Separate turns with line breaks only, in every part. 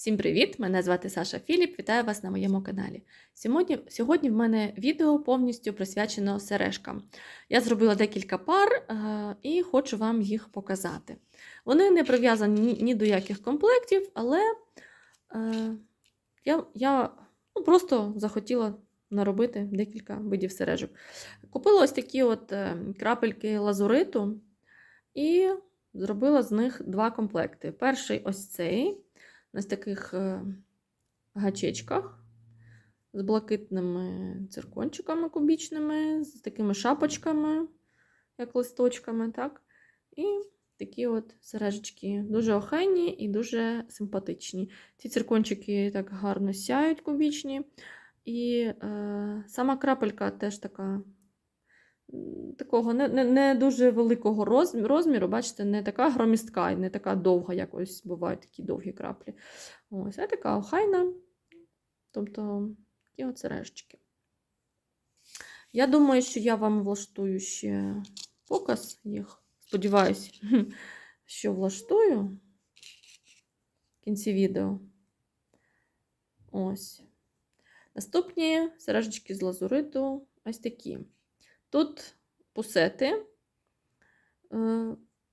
Всім привіт! Мене звати Саша Філіп. Вітаю вас на моєму каналі. Сьогодні, сьогодні в мене відео повністю присвячено сережкам. Я зробила декілька пар е, і хочу вам їх показати. Вони не прив'язані ні, ні до яких комплектів, але е, я, я ну, просто захотіла наробити декілька видів сережок. Купила ось такі от е, крапельки лазуриту і зробила з них два комплекти. Перший ось цей на таких е, гачечках з блакитними циркончиками кубічними, з такими шапочками, як листочками. так? І такі от сережечки дуже охайні і дуже симпатичні. Ці циркончики так гарно сяють кубічні. І е, сама крапелька теж така. Такого не не, не дуже великого розміру, бачите, не така громістка і не така довга, як ось бувають такі довгі краплі. Ось, а така охайна. Тобто такі сережечки. Я думаю, що я вам влаштую ще показ їх. Сподіваюсь, що влаштую в кінці відео. Ось. Наступні сережечки з лазуриту ось такі. Тут пусети. Е,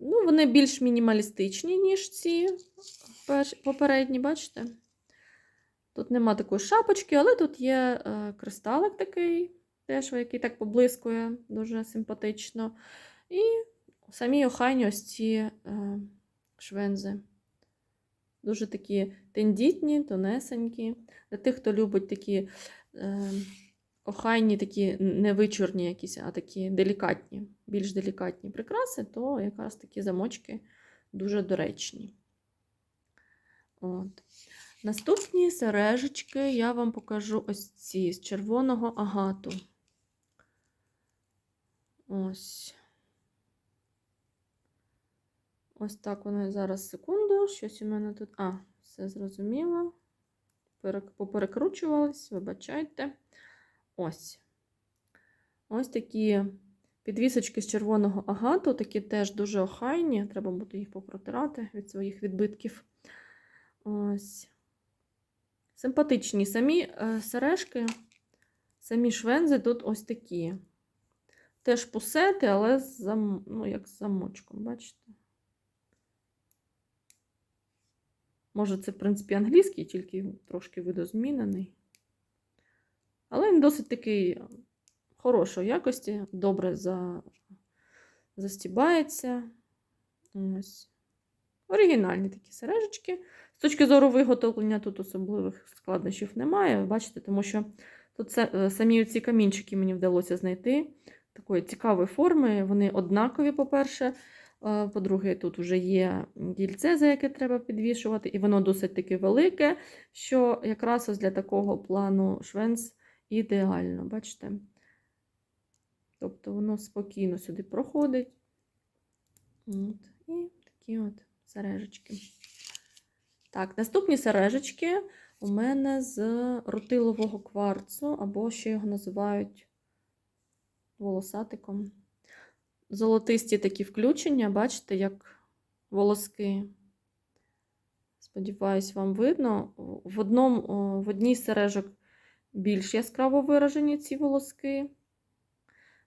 ну, Вони більш мінімалістичні, ніж ці попередні, бачите? Тут нема такої шапочки, але тут є е, кристалик такий, теж, який так поблискує, дуже симпатично. І самі охайні ось ці е, швензи. Дуже такі тендітні, тонесенькі. Для тих, хто любить такі охайні, такі невичорні якісь, а такі делікатні, більш делікатні прикраси, то якраз такі замочки дуже доречні. От. Наступні сережечки я вам покажу ось ці з червоного агату. Ось. Ось так вони зараз секунду. Щось у мене тут. А, все зрозуміло. Поперекручувались, вибачайте. Ось. Ось такі підвісочки з червоного агату, такі теж дуже охайні. Треба буде їх попротирати від своїх відбитків. Ось. Симпатичні самі е, сережки, самі швензи тут ось такі. Теж пусети, але з зам... ну, як з замочком, бачите? Може, це, в принципі, англійський, тільки трошки видозмінений. Але він досить такий хорошої якості, добре за... застібається. Ось. Оригінальні такі сережечки. З точки зору виготовлення, тут особливих складнощів немає. Бачите, тому що тут е, самі ці камінчики мені вдалося знайти такої цікавої форми. Вони однакові, по-перше. Е, по-друге, тут вже є дільце, за яке треба підвішувати, і воно досить таки велике, що якраз ось для такого плану швенц ідеально, бачите? Тобто воно спокійно сюди проходить. От. І такі от сережечки. Так, наступні сережечки у мене з рутилового кварцу, або ще його називають волосатиком. Золотисті такі включення, бачите, як волоски. Сподіваюсь, вам видно. В одному, в одній сережок більш яскраво виражені ці волоски.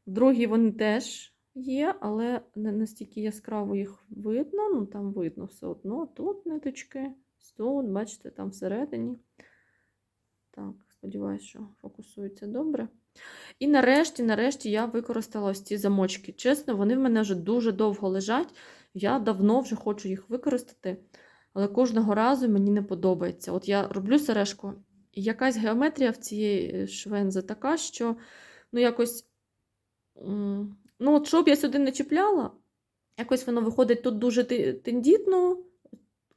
В другій вони теж є, але не настільки яскраво їх видно. Ну, там видно все одно. Тут ниточки, тут, бачите, там всередині. Так, сподіваюся, що фокусується добре. І нарешті, нарешті, я використала ось ці замочки. Чесно, вони в мене вже дуже довго лежать. Я давно вже хочу їх використати, але кожного разу мені не подобається. От я роблю сережку, якась геометрія в цієї швензи така, що ну, якось, ну, от щоб я сюди не чіпляла, якось воно виходить тут дуже тендітно,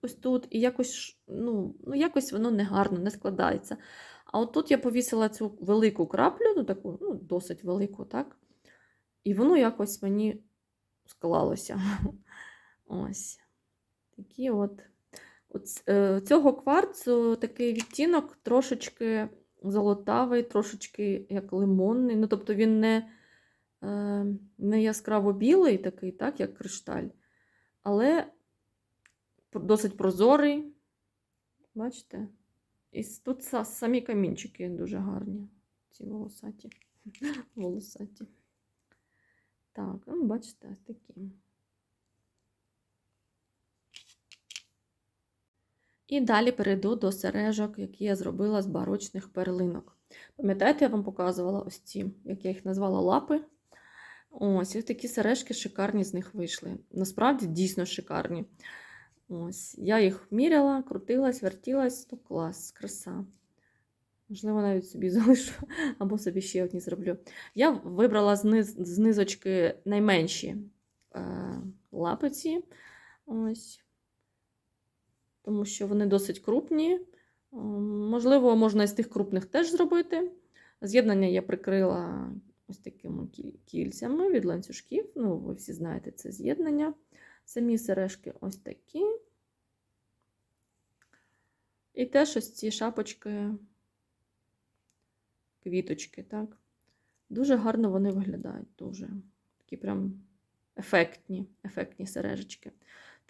ось тут, і якось ну, ну, якось воно не гарно, не складається. А от тут я повісила цю велику краплю, ну таку ну, досить велику, так? І воно якось мені склалося. Ось. Такі от. Е, Цього кварцу такий відтінок трошечки золотавий, трошечки як лимонний. Ну, тобто він не е, не яскраво білий, такий, так, як кришталь, але досить прозорий, Бачите? І тут самі камінчики дуже гарні. Ці волосаті. волосаті. Так, ну, бачите, ось такі. І далі перейду до сережок, які я зробила з барочних перлинок. Пам'ятаєте, я вам показувала ось ці, як я їх назвала лапи. Ось, ось такі сережки шикарні з них вийшли. Насправді дійсно шикарні. Ось, я їх міряла, крутилась, вертілась, то клас, краса. Можливо, навіть собі залишу, або собі ще одні зроблю. Я вибрала зниз, з низочки найменші е, лапиці. Ось. Тому що вони досить крупні. Можливо, можна із тих крупних теж зробити. З'єднання я прикрила ось такими кільцями від ланцюжків. Ну, ви всі знаєте, це з'єднання. Самі сережки ось такі. І теж ось ці шапочки, квіточки, так. Дуже гарно вони виглядають. Дуже. Такі прям ефектні, ефектні сережечки.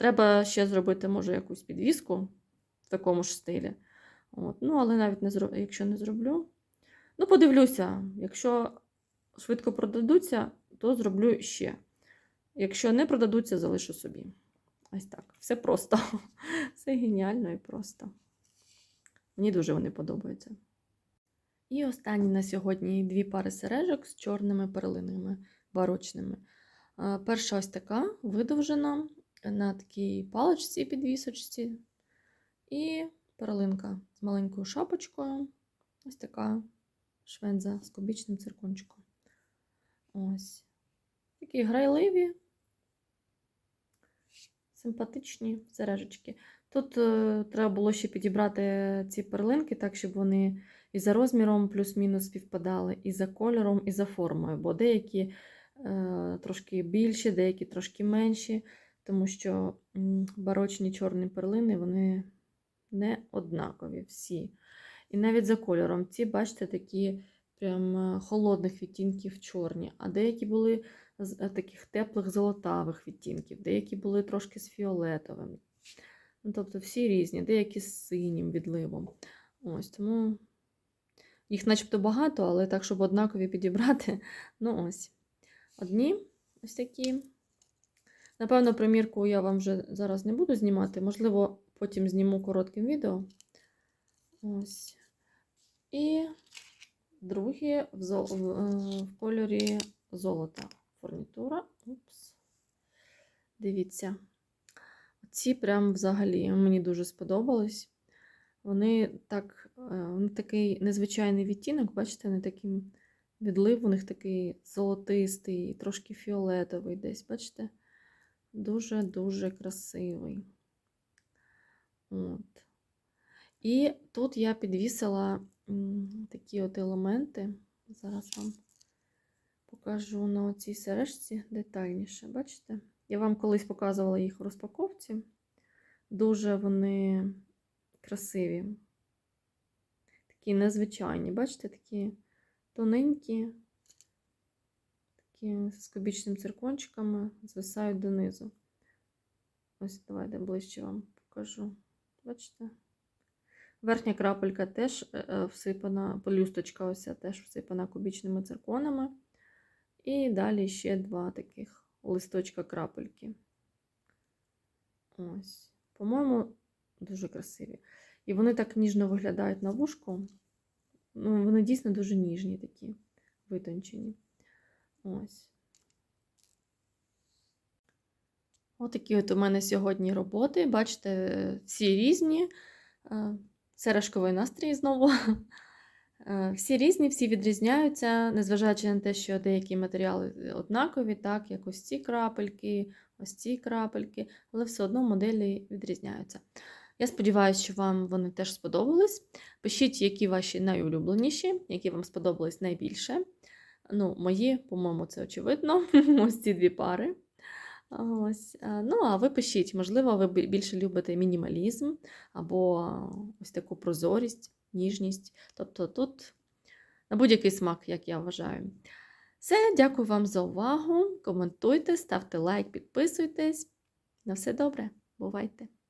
Треба ще зробити, може, якусь підвіску в такому ж стилі. От. Ну, але навіть не зро... якщо не зроблю. Ну, подивлюся, якщо швидко продадуться, то зроблю ще. Якщо не продадуться, залишу собі. Ось так. Все просто. Все геніально і просто. Мені дуже вони подобаються. І останні на сьогодні дві пари сережок з чорними перлинами барочними. Е, Перша ось така видовжена на такій паличці підвісочці. І перлинка з маленькою шапочкою. Ось така швенза з кубічним циркончиком. Ось. Такі грайливі, симпатичні сережечки. Тут е, треба було ще підібрати ці перлинки так, щоб вони і за розміром плюс-мінус співпадали, і за кольором, і за формою, бо деякі е, трошки більші, деякі трошки менші, тому що барочні чорні перлини вони не однакові всі. І навіть за кольором. Ці, бачите, такі прям е, холодних відтінків чорні, а деякі були з е, таких теплих золотавих відтінків, деякі були трошки з фіолетовим. Ну, тобто всі різні, деякі з синім відливом. Ось тому їх начебто багато, але так, щоб однакові підібрати. Ну ось. Одні ось такі. Напевно, примірку я вам вже зараз не буду знімати. Можливо, потім зніму коротким відео. Ось. І другі в, зо... в, е, в кольорі золота. Фурнітура. Упс. Дивіться. Ці прям взагалі мені дуже сподобались. Вони так, е, вони такий незвичайний відтінок, бачите, не таким відлив, у них такий золотистий, трошки фіолетовий десь, бачите? Дуже-дуже красивий. От. І тут я підвісила такі от елементи. Зараз вам покажу на цій сережці детальніше. Бачите? Я вам колись показувала їх у розпаковці. Дуже вони красиві. Такі незвичайні. Бачите, такі тоненькі, такі з кубічним циркончиками, звисають донизу. Ось давайте ближче вам покажу. Бачите? Верхня крапелька теж е, е, всипана, полюсточка ось теж всипана кубічними цирконами. І далі ще два таких листочка крапельки. Ось. По-моєму, дуже красиві. І вони так ніжно виглядають на вушку. Ну, вони дійсно дуже ніжні такі, витончені. Ось. Отакі от у мене сьогодні роботи. Бачите, всі різні. Е, Сережковий настрій знову. Е, Всі різні, всі відрізняються, незважаючи на те, що деякі матеріали однакові, так, як ось ці крапельки, ось ці крапельки, але все одно моделі відрізняються. Я сподіваюся, що вам вони теж сподобались. Пишіть, які ваші найулюбленіші, які вам сподобались найбільше. Ну, мої, по-моєму, це очевидно. Ось ці дві пари. Ось. Ну, а ви пишіть, можливо, ви більше любите мінімалізм або ось таку прозорість, ніжність. Тобто тут на будь-який смак, як я вважаю. Все, дякую вам за увагу. Коментуйте, ставте лайк, підписуйтесь. На все добре, бувайте!